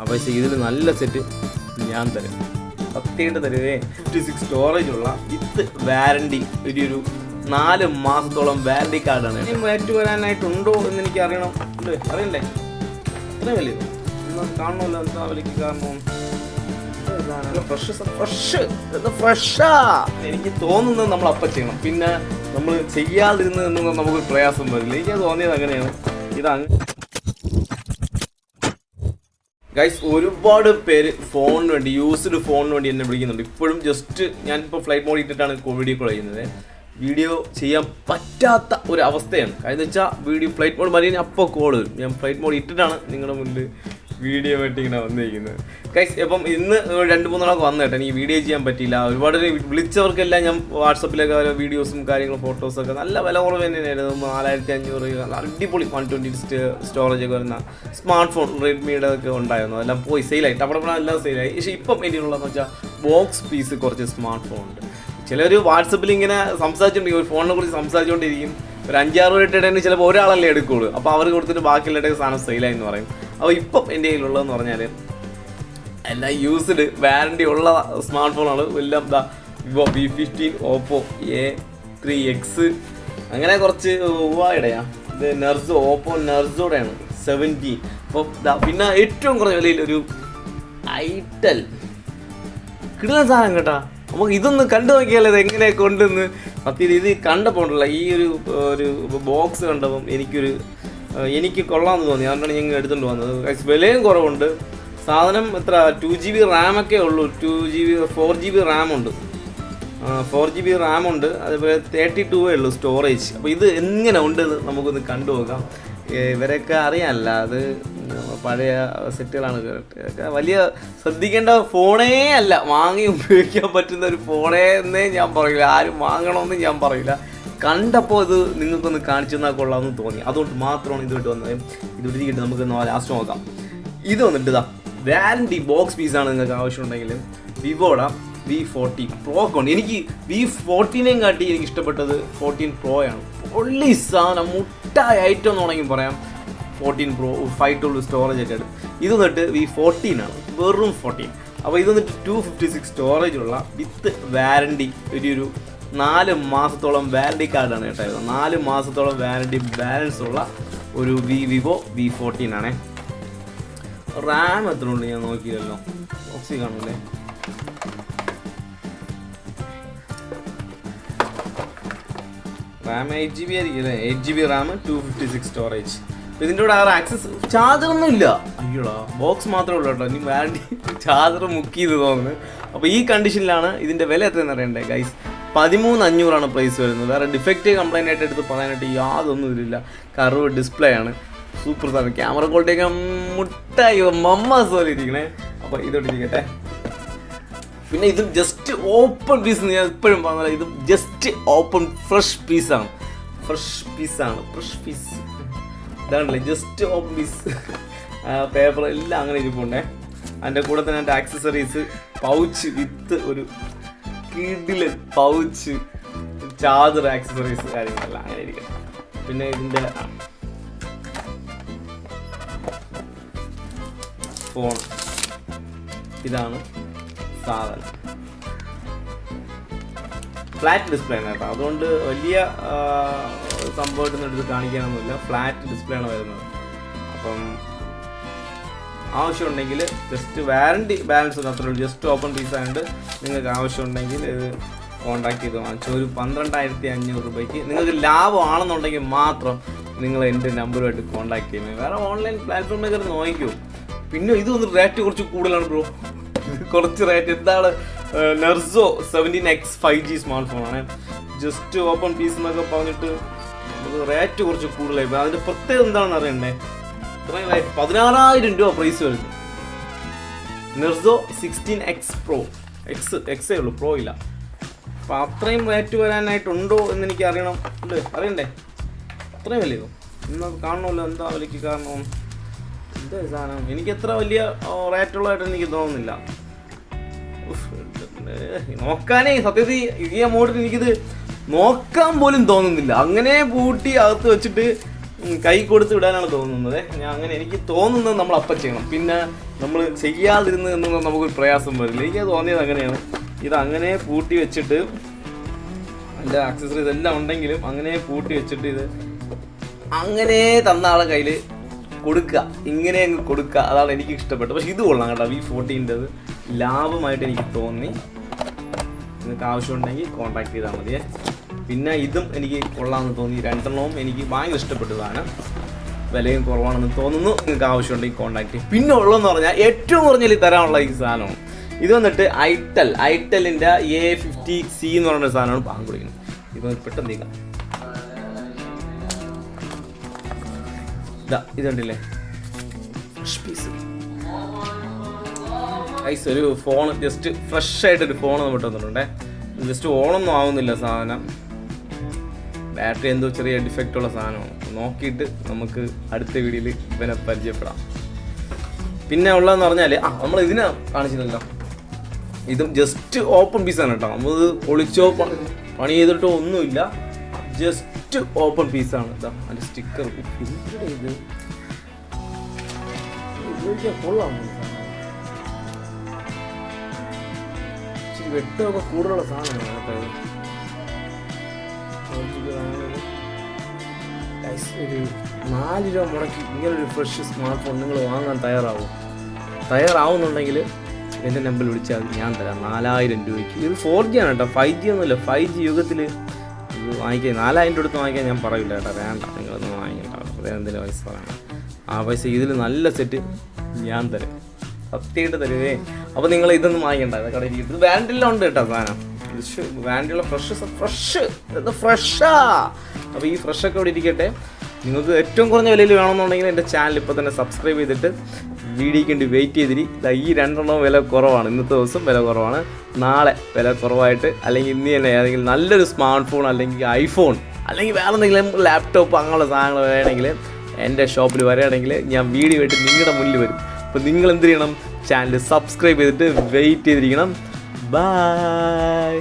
അപ്പോൾ പക്ഷേ ഇതിൽ നല്ല സെറ്റ് ഞാൻ തരും. സത്യമായിട്ട് തരുവേ ഫിഫ്റ്റി സിക്സ് സ്റ്റോറേജ് ഉള്ള വിത്ത് വാരണ്ടി ഒരു ഒരു നാല് മാസത്തോളം വാരണ്ടി കാർഡാണ് ഇനി മാറ്റ് വരാനായിട്ടുണ്ടോ എന്ന് എനിക്ക് അറിയണം ഉണ്ട് അറിയണ്ടേ? അത്രയും വലിയ കാണണമല്ലോ എന്താ വിലക്ക് കാരണം? ഫ്രഷ് ഫ്രഷ് ഫ്രഷാ എനിക്ക് തോന്നുന്നത് നമ്മൾ അപ്പം ചെയ്യണം. പിന്നെ നമ്മൾ ചെയ്യാതിരുന്നതെന്ന് നമുക്ക് പ്രയാസം വരില്ല. എനിക്ക് തോന്നിയത് അങ്ങനെയാണ്. ഇതങ്ങ് ഗൈസ് ഒരുപാട് പേര് ഫോണിന് വേണ്ടി യൂസ്ഡ് ഫോണിന് വേണ്ടി എന്നെ വിളിക്കുന്നുണ്ട്. ഇപ്പോഴും ജസ്റ്റ് ഞാൻ ഞാനിപ്പോൾ ഫ്ലൈറ്റ് മോഡ് ഇട്ടിട്ടാണ് വീഡിയോ കോൾ ചെയ്യുന്നത് വീഡിയോ ചെയ്യാൻ പറ്റാത്ത ഒരു അവസ്ഥയാണ്. കാരണം വെച്ചാൽ വീഡിയോ ഫ്ലൈറ്റ് മോഡ് മതി അപ്പോൾ കോൾ വരും. ഞാൻ ഫ്ലൈറ്റ് മോഡ് ഇട്ടിട്ടാണ് നിങ്ങളുടെ മുന്നിൽ വീഡിയോ ആയിട്ട് ഇങ്ങനെ വന്നിരിക്കുന്നത് കൈസ് ഇപ്പം ഇന്ന് രണ്ട് മൂന്നാളൊക്കെ വന്നു കേട്ടോ. എനിക്ക് വീഡിയോ ചെയ്യാൻ പറ്റിയില്ല. ഒരുപാട് വിളിച്ചവർക്കെല്ലാം ഞാൻ വാട്സപ്പിലൊക്കെ ഓരോ വീഡിയോസും കാര്യങ്ങളും ഫോട്ടോസൊക്കെ നല്ല വില കുറവ് തന്നെയായിരുന്നു. നാലായിരത്തി അഞ്ഞൂറ് അടിപൊളി വൺ ട്വന്റി സ്റ്റോറേജ് ഒക്കെ വരുന്ന സ്മാർട്ട് ഫോൺ റെഡ്മിയുടെ ഒക്കെ ഉണ്ടായിരുന്നു. അതെല്ലാം പോയി സെയിലായി അവിടെ എല്ലാം സെയിലായി പക്ഷേ ഇപ്പം എനിക്കുള്ളതെന്ന് വെച്ചാൽ ബോക്സ് പീസ് കുറച്ച് സ്മാർട്ട് ഫോൺ ഉണ്ട്. ചിലർ വാട്സപ്പിൽ ഇങ്ങനെ സംസാരിച്ചുകൊണ്ടിരിക്കും ഒരു ഫോണിനെ കുറിച്ച് സംസാരിച്ചുകൊണ്ടിരിക്കും ഒരു അഞ്ചാറ് രൂപ ഇട്ടിട്ട് ചിലപ്പോൾ ഒരാളല്ലേ എടുക്കുള്ളൂ. അപ്പോൾ അവർ കൊടുത്തിട്ട് ബാക്കിയുള്ള സാധനം സെയിലായി എന്ന് പറയും. അപ്പോൾ ഇപ്പം എന്റെ കയ്യിലുള്ളതെന്ന് പറഞ്ഞാൽ എല്ലാം യൂസ്ഡ് വാറണ്ടി ഉള്ള സ്മാർട്ട് ഫോണാണ് എല്ലാം എന്താ Vivo V fifteen Oppo A three X അങ്ങനെ കുറച്ച് ഉവായിടയാ ഇത് നെർസോ ഓപ്പോ നെർസോടെയാണ് സെവന്റീൻ അപ്പോൾ പിന്നെ ഏറ്റവും കുറഞ്ഞ വിലയിൽ ഒരു ഐറ്റൽ കിട്ടുന്ന സാധനം കേട്ടാ. അപ്പോൾ ഇതൊന്ന് കണ്ടു നോക്കിയാലേ ഇത് എങ്ങനെ കൊണ്ടുവന്ന് സത്യം ഇത് കണ്ടപ്പോൾ ഉണ്ടല്ലോ ഈ ഒരു ഒരു ബോക്സ് കണ്ടപ്പം എനിക്കൊരു എനിക്ക് കൊള്ളാമെന്ന് തോന്നി. അതുകൊണ്ടാണ് ഞങ്ങൾ എടുത്തുകൊണ്ട് വന്നത്. വിലയും കുറവുണ്ട്. സാധനം എത്ര? ടു ജി ബി റാമൊക്കെ ഉള്ളൂ. Two G B four G B RAM ഉണ്ട്. ഫോർ ജി ബി റാം ഉണ്ട്. അതുപോലെ തേർട്ടി ടു ഉള്ളൂ സ്റ്റോറേജ് അപ്പോൾ ഇത് എങ്ങനെ ഉണ്ടെന്ന് നമുക്കൊന്ന് കണ്ടു നോക്കാം ഇവരൊക്കെ അറിയാമല്ല അത് പഴയ സെറ്റുകളാണ്. വലിയ ശ്രദ്ധിക്കേണ്ട ഫോണേ അല്ല. വാങ്ങി ഉപയോഗിക്കാൻ പറ്റുന്ന ഒരു ഫോണേ എന്നേ ഞാൻ പറയില്ല. ആരും വാങ്ങണമെന്ന് ഞാൻ പറയില്ല. കണ്ടപ്പോൾ ഇത് നിങ്ങൾക്കൊന്ന് കാണിച്ചു തന്നാൽ കൊള്ളാമെന്ന് തോന്നി. അതുകൊണ്ട് മാത്രമാണ് വിട്ട് വന്നത്. ഇത് കിട്ടി നമുക്ക് ലാസ്റ്റ് നോക്കാം. ഇത് വന്നിട്ട് ഇതാ വാരണ്ടി ബോക്സ് പീസാണ് നിങ്ങൾക്ക് ആവശ്യമുണ്ടെങ്കിൽ. വിവോടെ വി ഫോർട്ടി പ്രോ കൊണ്ട്. എനിക്ക് വി ഫോർട്ടീനെയും കാട്ടി എനിക്ക് ഇഷ്ടപ്പെട്ടത് ഫോർട്ടീൻ പ്രോ ആണ്. പൊള്ളി സാധനം മുട്ടായ ഐറ്റം എന്ന് വേണമെങ്കിൽ പറയാം. Fourteen pro five two storage ഒക്കെ ഇത് വന്നിട്ട് വി ഫോർട്ടീൻ ആണ്. വെറും ഫോർട്ടീൻ അപ്പോൾ ഇത് വന്നിട്ട് ടു ഫിഫ്റ്റി സിക്സ് സ്റ്റോറേജ് ഉള്ള വിത്ത് വാരണ്ടി ഒരു ഒരു നാല് മാസത്തോളം വാരണ്ടി കാർഡാണ് കേട്ടോ. നാല് മാസത്തോളം വാരണ്ടി ബാലൻസ് ഉള്ള ഒരു വി വിവോ വി ഫോർട്ടീൻ ആണേ. റാം എത്ര ഉണ്ട് ഞാൻ നോക്കിയല്ലോ. ഓക്സി കാണൂലേ റാം എയ്റ്റ് ജി ബി ആയിരിക്കും അല്ലേ? Eight G B RAM two fifty six storage ഇതിന്റെ കൂടെ ആറ് ആക്സസ് ചാർജറൊന്നും ഇല്ല. അയ്യോടാ ബോക്സ് മാത്രമേ ഉള്ളൂ കേട്ടോ. ഇനി വാരണ്ടി ചാർജർ മുക്ക് ചെയ്ത് തോന്നുന്നു. അപ്പോൾ ഈ കണ്ടീഷനിലാണ് ഇതിന്റെ വില എത്രയെന്ന് അറിയണ്ടേ ഗൈസ് പതിമൂന്ന് അഞ്ഞൂറാണ് പ്രൈസ് വരുന്നത്. വേറെ ഡിഫക്റ്റ് കംപ്ലൈന്റ് ആയിട്ട് എടുത്ത് പറയാനായിട്ട് യാതൊന്നും ഇതിലില്ല. കർവ് ഡിസ്പ്ലേ ആണ്. സൂപ്പർ സാധനം. ക്യാമറ ക്വാളിറ്റി ഒക്കെ മുട്ടായി. മമ്മാസ് പോലെ ഇരിക്കണേ. അപ്പോൾ ഇതോട്ടിരിക്കട്ടെ പിന്നെ ഇത് ജസ്റ്റ് ഓപ്പൺ പീസ് ഞാൻ എപ്പോഴും പറഞ്ഞാൽ ഇത് ജസ്റ്റ് ഓപ്പൺ ഫ്രഷ് പീസാണ് ഫ്രഷ് പീസാണ് ഫ്രഷ് പീസ് ഇതാണല്ലേ ജസ്റ്റ് ഓപ്പൺ പീസ് പേപ്പർ എല്ലാം അങ്ങനെ ഇരിപ്പുണ്ടേ. അതിന്റെ കൂടെ തന്നെ എന്റെ ആക്സസറീസ് പൗച്ച് വിത്ത് ഒരു കിഡിൽ പൗച്ച് ചാർജർ ആക്സസറീസ് കാര്യങ്ങളെല്ലാം അങ്ങനെ ഇരിക്കണം പിന്നെ ഇതിന്റെ ഫോൺ ഇതാണ് സാധനം. ഫ്ലാറ്റ് ഡിസ്പ്ലേ ആണ് കേട്ടോ. അതുകൊണ്ട് വലിയ സംഭവമായിട്ടൊന്നും എടുത്ത് കാണിക്കാനൊന്നുമില്ല. ഫ്ലാറ്റ് ഡിസ്പ്ലേ ആണ് വരുന്നത്. അപ്പം ആവശ്യമുണ്ടെങ്കിൽ ജസ്റ്റ് വാറണ്ടി ബാലൻസ് ഉള്ളൂ. ജസ്റ്റ് ഓപ്പൺ പീസ് ആയതുകൊണ്ട് നിങ്ങൾക്ക് ആവശ്യമുണ്ടെങ്കിൽ ഇത് കോൺടാക്ട് ചെയ്ത് വാങ്ങിച്ചു. ഒരു പന്ത്രണ്ടായിരത്തി അഞ്ഞൂറ് രൂപയ്ക്ക്. നിങ്ങൾക്ക് ലാഭമാണെന്നുണ്ടെങ്കിൽ മാത്രം നിങ്ങൾ എന്റെ നമ്പറുമായിട്ട് കോൺടാക്ട് ചെയ്യുന്നത് വേറെ ഓൺലൈൻ പ്ലാറ്റ്ഫോമിൽ നോക്കിക്കോ. പിന്നെ ഇത് ഒന്ന് റേറ്റ് കുറച്ച് കൂടുതലാണ് ബ്രോ കുറച്ച് റേറ്റ് എന്താണ്? Narzo seventeen X five G smart ഫോണാണ് ജസ്റ്റ് ഓപ്പൺ പീസ് എന്നൊക്കെ പറഞ്ഞിട്ട് റേറ്റ് കുറച്ച് കൂടുതലായി. അതിന്റെ പ്രത്യേകത എന്താണെന്ന് അറിയണ്ടേ? പതിനാറായിരം രൂപ പ്രൈസ് വരുന്നു. Narzo sixteen X pro X എക്സേ ഉള്ളൂ പ്രോ ഇല്ല. അപ്പം അത്രയും റേറ്റ് വരാനായിട്ടുണ്ടോ എന്ന് എനിക്ക് അറിയണം ഉണ്ട് അറിയണ്ടേ? അത്രയും വലിയ ഇന്ന് കാണണമല്ലോ എന്താ വിലയ്ക്ക് കാരണം. എന്താ സാധനം? എനിക്ക് എത്ര വലിയ റേറ്റുള്ളതായിട്ട് എനിക്ക് തോന്നുന്നില്ല. നോക്കാനേ സത്യത്തിൽ ഈ അമൗണ്ടിൽ എനിക്കിത് നോക്കാൻ പോലും തോന്നുന്നില്ല. അങ്ങനെ പൂട്ടി അകത്ത് വെച്ചിട്ട് കൈ കൊടുത്ത് വിടാനാണ് തോന്നുന്നത്. ഞാൻ അങ്ങനെ എനിക്ക് തോന്നുന്നത് നമ്മൾ അപ്പം ചെയ്യണം. പിന്നെ നമ്മൾ ചെയ്യാതിരുന്ന് എന്നൊന്നും നമുക്കൊരു പ്രയാസം വരില്ല. എനിക്ക് തോന്നിയത് അങ്ങനെയാണ്. ഇത് അങ്ങനെ പൂട്ടി വെച്ചിട്ട് എന്റെ ആക്സസറീസ് എല്ലാം ഉണ്ടെങ്കിലും അങ്ങനെ പൂട്ടി വെച്ചിട്ട് ഇത് അങ്ങനെ തന്ന ആളെ കയ്യിൽ കൊടുക്കുക. ഇങ്ങനെ അങ്ങ് കൊടുക്കുക. അതാണ് എനിക്ക് ഇഷ്ടപ്പെട്ടത്. പക്ഷെ ഇത് കൊള്ളാം കേട്ടോ. വി ഫോർട്ടീന്റെത് ലാഭമായിട്ട് എനിക്ക് തോന്നി. നിങ്ങൾക്ക് ആവശ്യമുണ്ടെങ്കിൽ കോൺടാക്ട് ചെയ്താൽ മതിയേ പിന്നെ ഇതും എനിക്ക് കൊള്ളാമെന്ന് തോന്നി. രണ്ടെണ്ണവും എനിക്ക് ഭയങ്കര ഇഷ്ടപ്പെട്ടതാണ്. വിലയും കുറവാണെന്ന് തോന്നുന്നു. നിങ്ങൾക്ക് ആവശ്യമുണ്ടെങ്കിൽ കോൺടാക്ട് ചെയ്യും പിന്നെ ഉള്ളതെന്ന് പറഞ്ഞാൽ ഏറ്റവും കുറഞ്ഞ തരാനുള്ള ഈ സാധനമാണ് ഇത് വന്നിട്ട് ഐറ്റൽ ഐറ്റലിന്റെ എ ഫിഫ്റ്റി സി എന്ന് പറയുന്ന സാധനമാണ് പാൻ കുടിക്കുന്നത്. ഇത് പെട്ടെന്ന് നീക്കാം ഇതാ ഇത് കണ്ടില്ലേ? ഫ്രഷ് പീസ് ഐസ് ഒരു ഫോൺ ജസ്റ്റ് ഫ്രഷ് ആയിട്ടൊരു ഫോൺ നമുക്ക് തന്നിട്ടുണ്ടേ ജസ്റ്റ് ഓണൊന്നും ആവുന്നില്ല സാധനം. ബാറ്ററി എന്തോ ചെറിയ ഡിഫക്റ്റ് ഉള്ള സാധനമാണ്. നോക്കിയിട്ട് നമുക്ക് അടുത്ത വീഡിയോയിൽ ഇവനെ പരിചയപ്പെടാം. പിന്നെ ഉള്ളതെന്ന് പറഞ്ഞാൽ ആ നമ്മൾ ഇതിനെ കാണിച്ചില്ലല്ലോ. ഇതും ജസ്റ്റ് ഓപ്പൺ പീസാണ് കേട്ടോ. നമ്മൾ പൊളിച്ചോ പണി ചെയ്തിട്ടോ ഒന്നുമില്ല. ജസ്റ്റ് ഓപ്പൺ പീസാണ് ഇതാ അതിന്റെ സ്റ്റിക്കർ കൊള്ളാം വെട്ടമൊക്കെ കൂടുതലുള്ള സാധനമാണ് കേട്ടോ ഒരു നാല് രൂപ മുടക്കി ഇങ്ങനൊരു ഫ്രഷ് സ്മാർട്ട് ഫോൺ നിങ്ങൾ വാങ്ങാൻ തയ്യാറാവും? തയ്യാറാവുന്നുണ്ടെങ്കിൽ എന്റെ നമ്പർ വിളിച്ചാൽ ഞാൻ തരാം. നാലായിരം രൂപയ്ക്ക്. ഇത് ഫോർ ജി ആണ് കേട്ടോ. ഫൈവ് ജി ഒന്നുമില്ല. ഫൈവ് ജി യുഗത്തിൽ ഇത് വാങ്ങിക്കാൻ നാലായിരം രൂപ എടുത്ത് വാങ്ങിക്കാൻ ഞാൻ പറയില്ല കേട്ടോ. വേണ്ട. നിങ്ങളൊന്നും വാങ്ങിക്കണ്ട. എന്തിനും പൈസ പറയണം. ആ പൈസ ഇതിൽ നല്ല സെറ്റ് ഞാൻ തരാം. സത്യമായിട്ട് തരുവേ. അപ്പോൾ നിങ്ങൾ ഇതൊന്നും വാങ്ങിക്കണ്ട. കടയിൽ. ഇത് വാറണ്ടിയെല്ലാം ഉണ്ട് കേട്ടോ സാധനം. ഫ്രഷ് ഫ്രഷ് ഇത് ഫ്രഷാ അപ്പോൾ ഈ ഫ്രഷൊക്കെ അവിടെ ഇരിക്കട്ടെ. നിങ്ങൾക്ക് ഏറ്റവും കുറഞ്ഞ വിലയിൽ വേണമെന്നുണ്ടെങ്കിൽ എന്റെ ചാനൽ ഇപ്പോൾ തന്നെ സബ്സ്ക്രൈബ് ചെയ്തിട്ട് വീഡിയോയ്ക്ക് വേണ്ടി വെയിറ്റ് ചെയ്തിരി. ഈ രണ്ടെണ്ണവും വില കുറവാണ്. ഇന്നത്തെ ദിവസം വില കുറവാണ്. നാളെ വില കുറവായിട്ട് അല്ലെങ്കിൽ ഇന്ന് തന്നെ അല്ലെങ്കിൽ നല്ലൊരു സ്മാർട്ട് ഫോൺ അല്ലെങ്കിൽ ഐഫോൺ അല്ലെങ്കിൽ വേറെ എന്തെങ്കിലും ലാപ്ടോപ്പ് അങ്ങനെയുള്ള സാധനങ്ങൾ വേണമെങ്കിൽ എന്റെ ഷോപ്പിൽ വരികയാണെങ്കിൽ ഞാൻ വീഡിയോ ആയിട്ട് നിങ്ങളുടെ മുന്നിൽ വരും. അപ്പോൾ നിങ്ങൾ എന്ത് ചെയ്യണം? ചാനൽ സബ്സ്ക്രൈബ് ചെയ്തിട്ട് വെയിറ്റ് ചെയ്തിരിക്കണം. ബൈ